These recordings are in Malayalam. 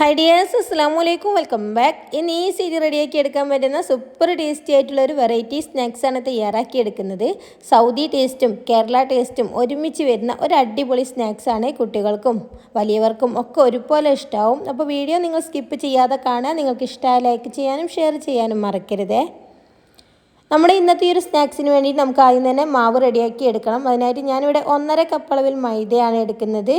ഹൈ ഡിയേഴ്സ് അസ്സാം വലൈക്കും വെൽക്കം ബാക്ക് ഇന്ന് ഈ സീരി റെഡിയാക്കി എടുക്കാൻ പറ്റുന്ന സൂപ്പർ ടേസ്റ്റി ആയിട്ടുള്ള ഒരു വെറൈറ്റി സ്നാക്സാണ് തയ്യാറാക്കി എടുക്കുന്നത്. സൗദി ടേസ്റ്റും കേരള ടേസ്റ്റും ഒരുമിച്ച് വരുന്ന ഒരു അടിപൊളി സ്നാക്സാണ് കുട്ടികൾക്കും വലിയവർക്കും ഒക്കെ ഒരുപോലെ ഇഷ്ടമാവും അപ്പോൾ വീഡിയോ നിങ്ങൾ സ്കിപ്പ് ചെയ്യാതെ കാണാൻ നിങ്ങൾക്ക് ഇഷ്ടമായ ലൈക്ക് ചെയ്യാനും ഷെയർ ചെയ്യാനും മറക്കരുതേ. നമ്മുടെ ഇന്നത്തെ ഈ ഒരു സ്നാക്സിന് വേണ്ടി നമുക്ക് ആദ്യം തന്നെ മാവ് റെഡിയാക്കി എടുക്കണം. അതിനായിട്ട് ഞാനിവിടെ ഒന്നര കപ്പ് അളവിൽ മൈദയാണ് എടുക്കുന്നത്.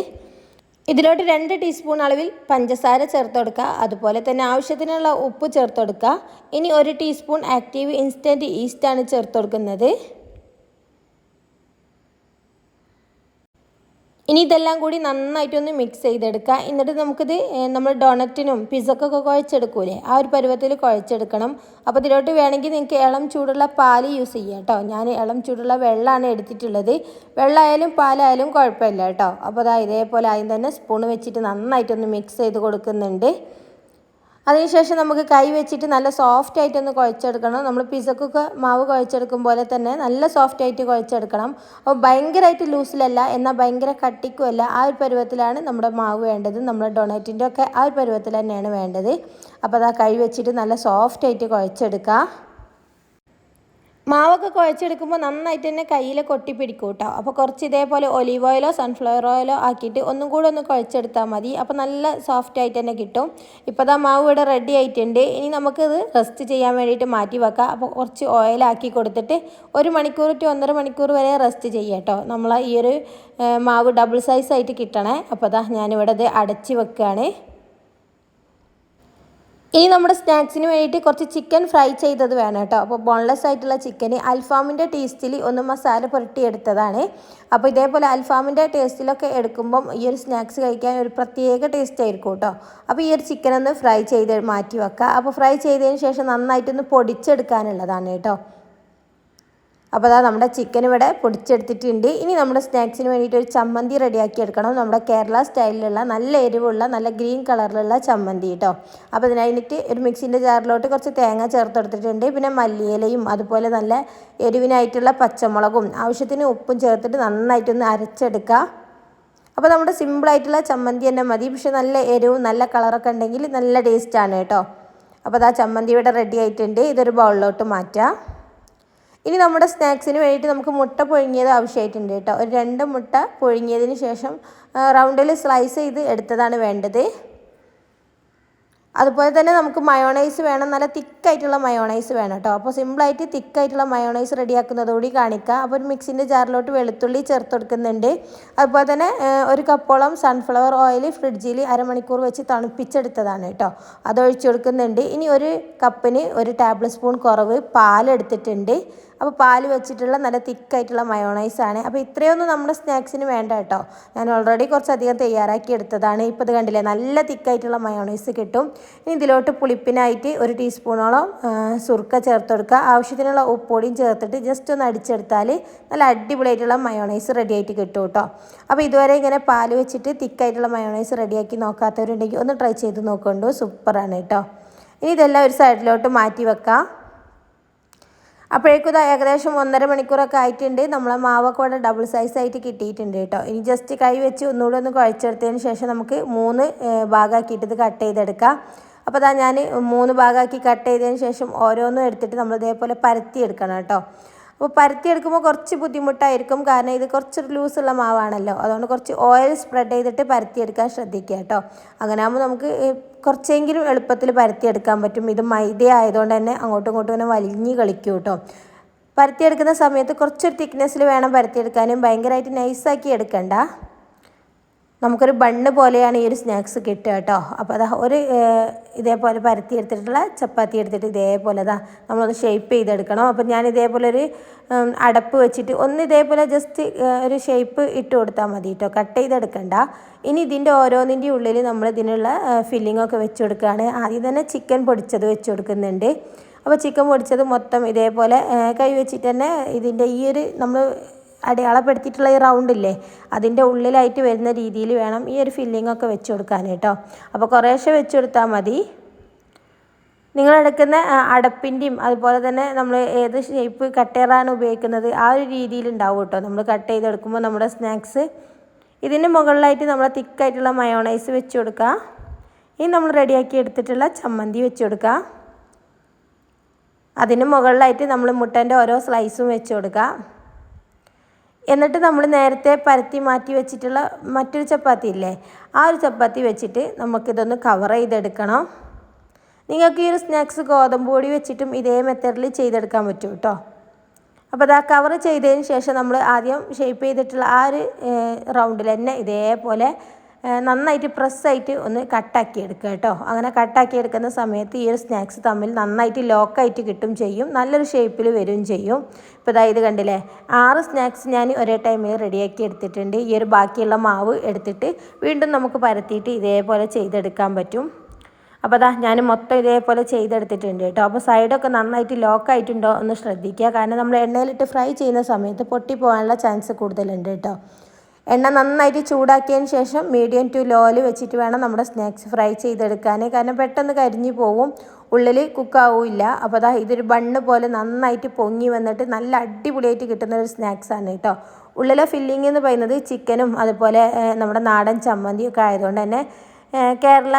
ഇതിലോട്ട് രണ്ട് ടീസ്പൂൺ അളവിൽ പഞ്ചസാര ചേർത്ത് കൊടുക്കുക. അതുപോലെ തന്നെ ആവശ്യത്തിനുള്ള ഉപ്പ് ചേർത്ത് കൊടുക്കുക. ഇനി ഒരു ടീസ്പൂൺ ആക്റ്റീവ് ഇൻസ്റ്റന്റ് ഈസ്റ്റാണ് ചേർത്ത് കൊടുക്കുന്നത്. ഇനി ഇതെല്ലാം കൂടി നന്നായിട്ടൊന്ന് മിക്സ് ചെയ്തെടുക്കുക. എന്നിട്ട് നമുക്കിത് നമ്മൾ ഡോണറ്റിനും പിസക്കൊക്കെ കുഴച്ചെടുക്കൂലേ? ആ ഒരു പരുവത്തിൽ കുഴച്ചെടുക്കണം. അപ്പോൾ ഇതിലോട്ട് വേണമെങ്കിൽ നിങ്ങൾക്ക് ഇളം ചൂടുള്ള പാൽ യൂസ് ചെയ്യാം കേട്ടോ. ഞാൻ ഇളം ചൂടുള്ള വെള്ളമാണ് എടുത്തിട്ടുള്ളത്. വെള്ളമായാലും പാലായാലും കുഴപ്പമില്ല കേട്ടോ. അപ്പോൾ അതാ ഇതേപോലെ ആദ്യം തന്നെ സ്പൂൺ വെച്ചിട്ട് നന്നായിട്ടൊന്ന് മിക്സ് ചെയ്ത് കൊടുക്കുന്നുണ്ട്. അതിനുശേഷം നമുക്ക് കൈ വെച്ചിട്ട് നല്ല സോഫ്റ്റ് ആയിട്ട് ഒന്ന് കുഴച്ചെടുക്കണം. നമ്മൾ പിസക്കൊക്കെ മാവ് കുഴച്ചെടുക്കും പോലെ തന്നെ നല്ല സോഫ്റ്റ് ആയിട്ട് കുഴച്ചെടുക്കണം. അപ്പോൾ ഭയങ്കരമായിട്ട് ലൂസിലല്ല എന്നാൽ ഭയങ്കര കട്ടിക്കുമല്ല. ആ ഒരു പരുവത്തിലാണ് നമ്മുടെ മാവ് വേണ്ടത്. നമ്മുടെ ഡൊണേറ്റിന്റെ ഒക്കെ ആ ഒരു പരുവത്തിൽ തന്നെയാണ് വേണ്ടത്. അപ്പോൾ അതാ കൈ വെച്ചിട്ട് നല്ല സോഫ്റ്റ് ആയിട്ട് കുഴച്ചെടുക്കുക മാവൊക്കെ കുഴച്ചെടുക്കുമ്പോൾ നന്നായിട്ട് തന്നെ കയ്യിൽ കൊട്ടി പിടിക്കും കേട്ടോ അപ്പോൾ കുറച്ച് ഇതേപോലെ ഒലീവ് ഓയിലോ സൺഫ്ലവർ ഓയിലോ ആക്കിയിട്ട് ഒന്നും കൂടെ ഒന്ന് കുഴച്ചെടുത്താൽ മതി. അപ്പോൾ നല്ല സോഫ്റ്റ് ആയിട്ട് തന്നെ കിട്ടും. ഇപ്പോൾ ദാ മാവ് ഇവിടെ റെഡി ആയിട്ടുണ്ട്. ഇനി നമുക്കിത് റെസ്റ്റ് ചെയ്യാൻ വേണ്ടിയിട്ട് മാറ്റി വെക്കാം. അപ്പോൾ കുറച്ച് ഓയിലാക്കി കൊടുത്തിട്ട് ഒരു മണിക്കൂർ ടു ഒന്നര മണിക്കൂർ വരെ റെസ്റ്റ് ചെയ്യാം കേട്ടോ നമ്മൾ ഈ ഒരു മാവ് ഡബിൾ സൈസ് ആയിട്ട് കിട്ടണേ. അപ്പോൾ ദാ ഞാനിവിടെ ഇത് അടച്ച് വെക്കുകയാണ് ഇനി നമ്മുടെ സ്നാക്സിന് വേണ്ടിയിട്ട് കുറച്ച് ചിക്കൻ ഫ്രൈ ചെയ്തത് വേണം കേട്ടോ. അപ്പോൾ ബോൺലെസ് ആയിട്ടുള്ള ചിക്കൻ അൽഫാമിന്റെ ടേസ്റ്റിൽ ഒന്ന് മസാല പുരട്ടിയെടുത്തതാണ്. അപ്പോൾ ഇതേപോലെ അൽഫാമിന്റെ ടേസ്റ്റിലൊക്കെ എടുക്കുമ്പം ഈ ഒരു സ്നാക്സ് കഴിക്കാൻ ഒരു പ്രത്യേക ടേസ്റ്റ് ആയിരിക്കും കേട്ടോ. അപ്പോൾ ഈ ഒരു ചിക്കൻ ഒന്ന് ഫ്രൈ ചെയ്ത് മാറ്റി വെക്കുക. അപ്പോൾ ഫ്രൈ ചെയ്തതിന് ശേഷം നന്നായിട്ടൊന്ന് പൊടിച്ചെടുക്കാനുള്ളതാണ് കേട്ടോ. അപ്പോൾ അതാ നമ്മുടെ ചിക്കൻ ഇവിടെ പൊടിച്ചെടുത്തിട്ടുണ്ട്. ഇനി നമ്മുടെ സ്നാക്സിന് വേണ്ടിയിട്ട് ഒരു ചമ്മന്തി റെഡിയാക്കി എടുക്കണം. നമ്മുടെ കേരള സ്റ്റൈലിലുള്ള നല്ല എരിവുള്ള നല്ല ഗ്രീൻ കളറിലുള്ള ചമ്മന്തി കേട്ടോ അപ്പോൾ അതിനായിട്ട് ഒരു മിക്സിന്റെ ജാറിലോട്ട് കുറച്ച് തേങ്ങ ചേർത്തെടുത്തിട്ടുണ്ട്. പിന്നെ മല്ലിയിലയും അതുപോലെ നല്ല എരിവിനായിട്ടുള്ള പച്ചമുളകും ആവശ്യത്തിന് ഉപ്പും ചേർത്തിട്ട് നന്നായിട്ടൊന്ന് അരച്ചെടുക്കുക അപ്പോൾ നമ്മുടെ സിമ്പിളായിട്ടുള്ള ചമ്മന്തി തന്നെ മതി. പക്ഷേ നല്ല എരിവും നല്ല കളറൊക്കെ ഉണ്ടെങ്കിൽ നല്ല ടേസ്റ്റാണ് കേട്ടോ അപ്പോൾ അതാ ചമ്മന്തി ഇവിടെ റെഡി ആയിട്ടുണ്ട്. ഇതൊരു ബൗളിലോട്ട് മാറ്റാം. ഇനി നമ്മുടെ സ്നാക്സിന് വേണ്ടിയിട്ട് നമുക്ക് മുട്ട പുഴുങ്ങിയത് ആവശ്യമായിട്ടുണ്ട് കേട്ടോ. ഒരു രണ്ട് മുട്ട പുഴുങ്ങിയതിന് ശേഷം റൗണ്ടിൽ സ്ലൈസ് ചെയ്ത് എടുത്തതാണ് വേണ്ടത്. അതുപോലെ തന്നെ നമുക്ക് മയോണൈസ് വേണം. നല്ല തിക്കായിട്ടുള്ള മയോണൈസ് വേണം കേട്ടോ. അപ്പോൾ സിമ്പിളായിട്ട് തിക്കായിട്ടുള്ള മയോണൈസ് റെഡിയാക്കുന്നതോടി കാണിക്കുക അപ്പോൾ ഒരു മിക്സിന്റെ ജാറിലോട്ട് വെളുത്തുള്ളി ചേർത്ത് കൊടുക്കുന്നുണ്ട്. അതുപോലെ തന്നെ ഒരു കപ്പോളം സൺഫ്ലവർ ഓയിൽ ഫ്രിഡ്ജിൽ അരമണിക്കൂർ വെച്ച് തണുപ്പിച്ചെടുത്തതാണ് കേട്ടോ. അത് ഒഴിച്ചു കൊടുക്കുന്നുണ്ട്. ഇനി ഒരു കപ്പിന് ഒരു ടേബിൾ സ്പൂൺ കുറവ് പാലെടുത്തിട്ടുണ്ട്. അപ്പോൾ പാൽ വെച്ചിട്ടുള്ള നല്ല തിക്കായിട്ടുള്ള ആണ്. അപ്പോൾ ഇത്രയൊന്നും നമ്മുടെ സ്നാക്സിന് വേണ്ട കേട്ടോ. ഞാൻ ഓൾറെഡി കുറച്ചധികം തയ്യാറാക്കി എടുത്തതാണ്. ഇപ്പോൾ ഇത് കണ്ടില്ലേ നല്ല തിക്കായിട്ടുള്ള മയോണൈസ് കിട്ടും. ഇനി ഇതിലോട്ട് പുളിപ്പിനായിട്ട് ഒരു ടീസ്പൂണോളം സുർക്ക ചേർത്ത് കൊടുക്കുക. ആവശ്യത്തിനുള്ള ഉപ്പൊടിയും ചേർത്തിട്ട് ജസ്റ്റ് ഒന്ന് അടിച്ചെടുത്താൽ നല്ല അടിപൊളിയായിട്ടുള്ള മയോണൈസ് റെഡി ആയിട്ട് കിട്ടും കേട്ടോ. അപ്പോൾ ഇതുവരെ ഇങ്ങനെ പാൽ വെച്ചിട്ട് തിക്കായിട്ടുള്ള മയോണൈസ് റെഡിയാക്കി നോക്കാത്തവരുണ്ടെങ്കിൽ ഒന്ന് ട്രൈ ചെയ്ത് നോക്കുന്നുണ്ടോ സൂപ്പറാണ് കേട്ടോ. ഇനി ഇതെല്ലാം ഒരു സൈഡിലോട്ട് മാറ്റി വെക്കാം. അപ്പോഴേക്കും ഏകദേശം ഒന്നര മണിക്കൂറൊക്കെ ആയിട്ടുണ്ട്. നമ്മളെ മാവൊക്കെ ഇവിടെ ഡബിൾ സൈസ് ആയിട്ട് കിട്ടിയിട്ടുണ്ട് കേട്ടോ. ഇനി ജസ്റ്റ് കൈ വെച്ച് ഒന്നുകൂടെ ഒന്ന് കുഴച്ചെടുത്തതിന് ശേഷം നമുക്ക് മൂന്ന് ഭാഗമാക്കിയിട്ട് ഇത് കട്ട് ചെയ്തെടുക്കാം. അപ്പോൾ അതാ ഞാൻ മൂന്ന് ഭാഗമാക്കി കട്ട് ചെയ്തതിന് ശേഷം ഓരോന്നും എടുത്തിട്ട് നമ്മൾ ഇതേപോലെ പരത്തി എടുക്കണം കേട്ടോ. അപ്പോൾ പരത്തിയെടുക്കുമ്പോൾ കുറച്ച് ബുദ്ധിമുട്ടായിരിക്കും. കാരണം ഇത് കുറച്ച് ലൂസുള്ള മാവാണല്ലോ. അതുകൊണ്ട് കുറച്ച് ഓയിൽ സ്പ്രെഡ് ചെയ്തിട്ട് പരത്തിയെടുക്കാൻ ശ്രദ്ധിക്കുക കേട്ടോ. അങ്ങനെ ആകുമ്പോൾ നമുക്ക് കുറച്ചെങ്കിലും എളുപ്പത്തിൽ പരത്തിയെടുക്കാൻ പറ്റും. ഇത് മൈദ ആയതുകൊണ്ട് തന്നെ അങ്ങോട്ടും ഇങ്ങോട്ടും ഇങ്ങനെ വലിഞ്ഞ് കളിക്കും കേട്ടോ. പരത്തിയെടുക്കുന്ന സമയത്ത് കുറച്ചൊരു തിക്നെസ്സിൽ വേണം പരത്തിയെടുക്കാനും ഭയങ്കരമായിട്ട് നൈസാക്കി എടുക്കണ്ട. നമുക്കൊരു ബണ്ണ് പോലെയാണ് ഈ ഒരു സ്നാക്സ് കിട്ടുക കേട്ടോ. അപ്പോൾ അതാ ഒരു ഇതേപോലെ പരത്തി എടുത്തിട്ടുള്ള ചപ്പാത്തി എടുത്തിട്ട് ഇതേപോലെ അതാ നമ്മളൊന്ന് ഷേപ്പ് ചെയ്തെടുക്കണം. അപ്പോൾ ഞാൻ ഇതേപോലെ ഒരു അടപ്പ് വെച്ചിട്ട് ഒന്ന് ഇതേപോലെ ജസ്റ്റ് ഒരു ഷേപ്പ് ഇട്ട് കൊടുത്താൽ മതി കേട്ടോ. കട്ട് ചെയ്തെടുക്കണ്ട. ഇനി ഇതിന്റെ ഓരോന്നിന്റെ ഉള്ളിൽ നമ്മൾ ഇതിനുള്ള ഫില്ലിംഗ് ഒക്കെ വെച്ച് കൊടുക്കുകയാണ്. ആദ്യം തന്നെ ചിക്കൻ പൊടിച്ചത് വെച്ച് കൊടുക്കുന്നുണ്ട്. അപ്പോൾ ചിക്കൻ പൊടിച്ചത് മൊത്തം ഇതേപോലെ കൈ വെച്ചിട്ട് തന്നെ ഇതിന്റെ ഈ ഒരു നമ്മൾ അടയാളപ്പെടുത്തിയിട്ടുള്ള ഈ റൗണ്ട് ഇല്ലേ? അതിന്റെ ഉള്ളിലായിട്ട് വരുന്ന രീതിയിൽ വേണം ഈ ഒരു ഫില്ലിംഗ് ഒക്കെ വെച്ച് കൊടുക്കാൻ കേട്ടോ. അപ്പോൾ കുറേശ്ശെ വെച്ച് കൊടുത്താൽ മതി. നിങ്ങൾ എടുക്കുന്ന അടപ്പിന്റെയും അതുപോലെ തന്നെ നമ്മൾ ഏത് ഷേപ്പ് കട്ടേറാണ് ഉപയോഗിക്കുന്നത് ആ ഒരു രീതിയിൽ ഉണ്ടാവും കേട്ടോ. നമ്മൾ കട്ട് ചെയ്തെടുക്കുമ്പോൾ നമ്മുടെ സ്നാക്സ് ഇതിന് മുകളിലായിട്ട് നമ്മൾ തിക്കായിട്ടുള്ള മയോണൈസ് വെച്ച് കൊടുക്കുക. ഇനി നമ്മൾ റെഡിയാക്കി എടുത്തിട്ടുള്ള ചമ്മന്തി വെച്ച് കൊടുക്കുക. അതിന് മുകളിലായിട്ട് നമ്മൾ മുട്ടന്റെ ഓരോ സ്ലൈസും വെച്ച് കൊടുക്കുക. എന്നിട്ട് നമ്മൾ നേരത്തെ പരത്തി മാറ്റി വെച്ചിട്ടുള്ള മറ്റൊരു ചപ്പാത്തി ഇല്ലേ? ആ ഒരു ചപ്പാത്തി വെച്ചിട്ട് നമുക്കിതൊന്ന് കവർ ചെയ്തെടുക്കണം. നിങ്ങൾക്ക് ഈ ഒരു സ്നാക്സ് ഗോതമ്പ് പൊടി വെച്ചിട്ടും ഇതേ മെത്തേഡിൽ ചെയ്തെടുക്കാൻ പറ്റും കേട്ടോ അപ്പോൾ അത് ആ കവർ ചെയ്തതിന് ശേഷം നമ്മൾ ആദ്യം ഷേപ്പ് ചെയ്തിട്ടുള്ള ആ ഒരു റൗണ്ടിൽ തന്നെ ഇതേപോലെ നന്നായിട്ട് പ്രസ്സായിട്ട് ഒന്ന് കട്ടാക്കി എടുക്കുക കേട്ടോ. അങ്ങനെ കട്ടാക്കി എടുക്കുന്ന സമയത്ത് ഈ ഒരു സ്നാക്സ് തമ്മിൽ നന്നായിട്ട് ലോക്കായിട്ട് കിട്ടും ചെയ്യും. നല്ലൊരു ഷേപ്പിൽ വരും ചെയ്യും. ഇപ്പോൾ ഇതായത് കണ്ടില്ലേ? ആറ് സ്നാക്സ് ഞാൻ ഒരേ ടൈമിൽ റെഡിയാക്കി എടുത്തിട്ടുണ്ട്. ഈ ഒരു ബാക്കിയുള്ള മാവ് എടുത്തിട്ട് വീണ്ടും നമുക്ക് പരത്തിയിട്ട് ഇതേപോലെ ചെയ്തെടുക്കാൻ പറ്റും. അപ്പോൾ അതാ ഞാൻ മൊത്തം ഇതേപോലെ ചെയ്തെടുത്തിട്ടുണ്ട് കേട്ടോ. അപ്പോൾ സൈഡൊക്കെ നന്നായിട്ട് ലോക്കായിട്ടുണ്ടോ എന്ന് ശ്രദ്ധിക്കുക. കാരണം നമ്മൾ എണ്ണയിലിട്ട് ഫ്രൈ ചെയ്യുന്ന സമയത്ത് പൊട്ടിപ്പോകാനുള്ള ചാൻസ് കൂടുതലുണ്ട് കേട്ടോ. എണ്ണ നന്നായിട്ട് ചൂടാക്കിയതിന് ശേഷം മീഡിയം ടു ലോയിൽ വെച്ചിട്ട് വേണം നമ്മുടെ സ്നാക്സ് ഫ്രൈ ചെയ്തെടുക്കാൻ കാരണം പെട്ടെന്ന് കരിഞ്ഞു പോവും ഉള്ളിൽ കുക്കാവില്ല അപ്പോൾ അതാ ഇതൊരു ബണ്ണ് പോലെ നന്നായിട്ട് പൊങ്ങി വന്നിട്ട് നല്ല അടിപൊളിയായിട്ട് കിട്ടുന്ന ഒരു സ്നാക്സാണ് കേട്ടോ. ഉള്ളിലെ ഫില്ലിംഗ് എന്ന് പറയുന്നത് ചിക്കനും അതുപോലെ നമ്മുടെ നാടൻ ചമ്മന്തിയൊക്കെ ആയതുകൊണ്ട് തന്നെ കേരള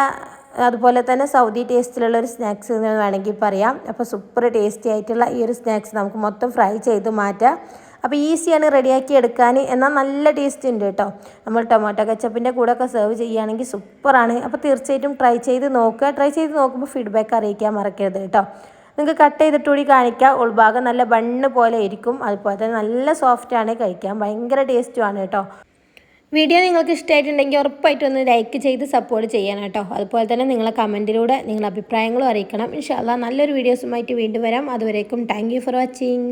അതുപോലെ തന്നെ സൗദി ടേസ്റ്റിലുള്ള ഒരു സ്നാക്സ് എന്ന് വേണമെങ്കിൽ പറയാം. അപ്പോൾ സൂപ്പർ ടേസ്റ്റി ആയിട്ടുള്ള ഈ ഒരു സ്നാക്സ് നമുക്ക് മൊത്തം ഫ്രൈ ചെയ്ത് മാറ്റാം. അപ്പോൾ ഈസിയാണ് റെഡിയാക്കി എടുക്കാൻ. എന്നാൽ നല്ല ടേസ്റ്റ് ഉണ്ട് കേട്ടോ. നമ്മൾ ടൊമാറ്റോ കച്ചപ്പിന്റെ കൂടെ ഒക്കെ സെർവ് ചെയ്യുകയാണെങ്കിൽ സൂപ്പറാണ് അപ്പോൾ തീർച്ചയായിട്ടും ട്രൈ ചെയ്ത് നോക്കുക. ട്രൈ ചെയ്ത് നോക്കുമ്പോൾ ഫീഡ്ബാക്ക് അറിയിക്കാൻ മറക്കരുത് കേട്ടോ. നിങ്ങൾക്ക് കട്ട് ചെയ്തിട്ട് കൂടി കാണിക്കാം. ഉൾഭാഗം നല്ല ബണ്ണ് പോലെ ഇരിക്കും. അതുപോലെ തന്നെ നല്ല സോഫ്റ്റാണ് കഴിക്കാൻ. ഭയങ്കര ടേസ്റ്റുമാണ് കേട്ടോ. വീഡിയോ നിങ്ങൾക്ക് ഇഷ്ടമായിട്ടുണ്ടെങ്കിൽ ഉറപ്പായിട്ടും ഒന്ന് ലൈക്ക് ചെയ്ത് സപ്പോർട്ട് ചെയ്യണം കേട്ടോ. അതുപോലെ തന്നെ നിങ്ങളെ കമന്റിലൂടെ നിങ്ങളുടെ അഭിപ്രായങ്ങളും അറിയിക്കണം. ഇൻഷാല്ല നല്ലൊരു വീഡിയോസുമായിട്ട് വീണ്ടും വരാം. അതുവരേക്കും താങ്ക് ഫോർ വാച്ചിങ്